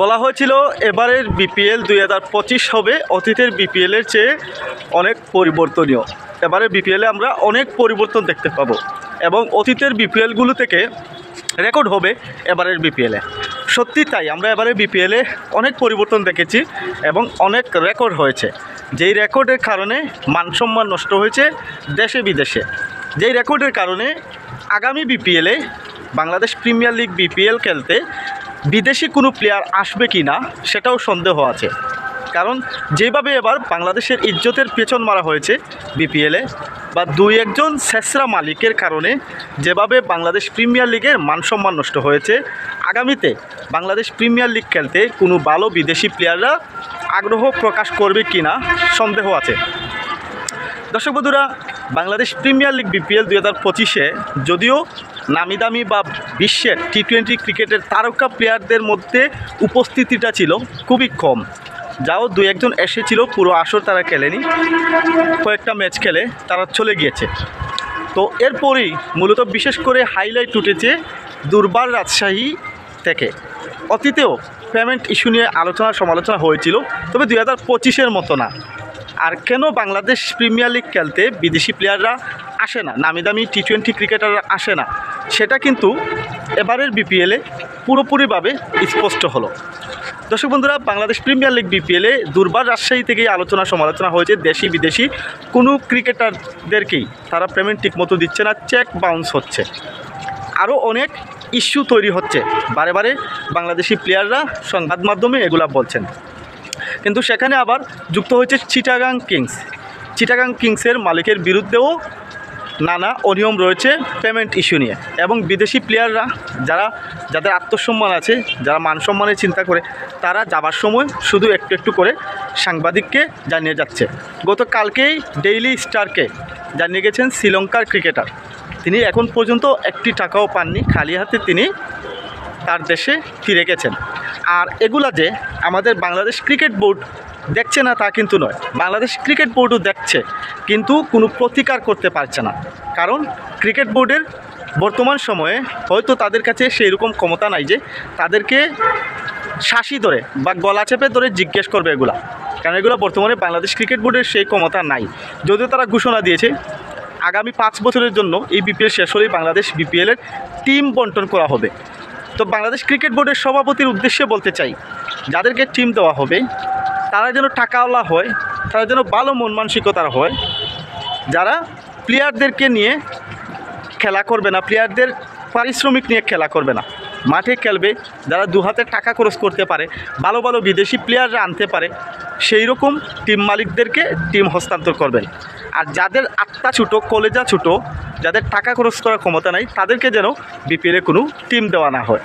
বলা হয়েছিল এবারের বিপিএল দুই হাজার পঁচিশ হবে। অতীতের বিপিএলের চেয়ে অনেক পরিবর্তনীয়। এবারে বিপিএলে আমরা অনেক পরিবর্তন দেখতে পাবো এবং অতীতের বিপিএলগুলো থেকে রেকর্ড হবে এবারের বিপিএলে। সত্যি তাই, আমরা এবারে বিপিএলে অনেক পরিবর্তন দেখেছি এবং অনেক রেকর্ড হয়েছে। যেই রেকর্ডের কারণে মানসম্মান নষ্ট হয়েছে দেশে বিদেশে। যেই রেকর্ডের কারণে আগামী বিপিএলে বাংলাদেশ প্রিমিয়ার লিগ বিপিএল খেলতে বিদেশি কোনো প্লেয়ার আসবে কি না, সেটাও সন্দেহ আছে। কারণ যেভাবে এবার বাংলাদেশের ইজ্জতের পেছন মারা হয়েছে বিপিএলে বা দুই একজন শেষরা মালিকের কারণে যেভাবে বাংলাদেশ প্রিমিয়ার লিগের মানসম্মান নষ্ট হয়েছে, আগামীতে বাংলাদেশ প্রিমিয়ার লিগ খেলতে কোনো ভালো বিদেশি প্লেয়াররা আগ্রহ প্রকাশ করবে কি না, সন্দেহ আছে। দর্শক বন্ধুরা বাংলাদেশ প্রিমিয়ার লিগ বিপিএল দুই হাজার পঁচিশে যদিও নামি দামি বা বিশ্বের টি টোয়েন্টি ক্রিকেটের তারকা প্লেয়ারদের মধ্যে উপস্থিতিটা ছিল খুবই কম। যাও দু একজন এসেছিল, পুরো আসর তারা খেলেনি, কয়েকটা ম্যাচ খেলে তারা চলে গিয়েছে। তো এরপরেই মূলত বিশেষ করে হাইলাইট উঠেছে দুর্বার রাজশাহী থেকে। অতীতেও পেমেন্ট ইস্যু নিয়ে আলোচনা সমালোচনা হয়েছিল, তবে দুই হাজার পঁচিশের মতো না। আর কেন বাংলাদেশ প্রিমিয়ার লিগ খেলতে বিদেশি প্লেয়াররা আসে না? নামি দামি টি টোয়েন্টি ক্রিকেটাররা আসে না। সেটা কিন্তু এবারের বিপিএলে পুরোপুরিভাবে স্পষ্ট হলো। দর্শক বন্ধুরা, বাংলাদেশ প্রিমিয়ার লিগ বিপিএলে দুর্বার রাজশাহী থেকেই আলোচনা, সমালোচনা হয়েছে দেশি, বিদেশি। কোনো ক্রিকেটারদেরকেই তারা পেমেন্ট ঠিকমতো দিচ্ছে না চেক বাউন্স হচ্ছে। আরও অনেক ইস্যু তৈরি হচ্ছে। বারে বারে বাংলাদেশি প্লেয়াররা সংবাদ মাধ্যমে এগুলা বলছেন। কিন্তু সেখানে আবার যুক্ত হয়েছে চিটাগাং কিংস। চিটাগাং কিংসের মালিকের বিরুদ্ধেও নানা অনিয়ম রয়েছে পেমেন্ট ইস্যু নিয়ে। এবং বিদেশি প্লেয়াররা যারা, যাদের আত্মসম্মান আছে, যারা মান সম্মানের চিন্তা করে, তারা যাবার সময় শুধু একটু একটু করে সাংবাদিককে জানিয়ে যাচ্ছে। গতকালকেই ডেইলি স্টারকে জানিয়ে গেছেন শ্রীলঙ্কার ক্রিকেটার তিনি এখন পর্যন্ত একটি টাকাও পাননি, খালি হাতে তিনি তার দেশে ফিরে গেছেন। আর এগুলা যে আমাদের বাংলাদেশ ক্রিকেট বোর্ড দেখছে না তা কিন্তু নয়। বাংলাদেশ ক্রিকেট বোর্ডও দেখছে, কিন্তু কোনো প্রতিকার করতে পারছে না। কারণ ক্রিকেট বোর্ডের বর্তমান সময়ে হয়তো তাদের কাছে সেই রকম ক্ষমতা নাই যে তাদেরকে শাসি ধরে বা গলা চেপে ধরে জিজ্ঞেস করবে এগুলা। কারণ এগুলো বর্তমানে বাংলাদেশ ক্রিকেট বোর্ডের সেই ক্ষমতা নাই। যদিও তারা ঘোষণা দিয়েছে, আগামী পাঁচ বছরের জন্য এই বিপিএল শেষ হলেই বাংলাদেশ বিপিএলের টিম বন্টন করা হবে। তো বাংলাদেশ ক্রিকেট বোর্ডের সভাপতির উদ্দেশ্যে বলতে চাই, যাদেরকে টিম দেওয়া হবে, তারা যেন টাকাওয়ালা হয়, তারা যেন ভালো মন মানসিকতার হয়, যারা প্লেয়ারদেরকে নিয়ে খেলা করবে না, প্লেয়ারদের পারিশ্রমিক নিয়ে খেলা করবে না, মাঠে খেলবে, যারা দু হাতে টাকা খরচ করতে পারে, ভালো ভালো বিদেশি প্লেয়াররা আনতে পারে, সেই রকম টিম মালিকদেরকে টিম হস্তান্তর করবেন। আর যাদের আত্মা ছুটো, কলেজা ছুটো, যাদের টাকা খরচ করার ক্ষমতা নাই, তাদেরকে যেন বিপিএলে কোনো টিম দেওয়া না হয়।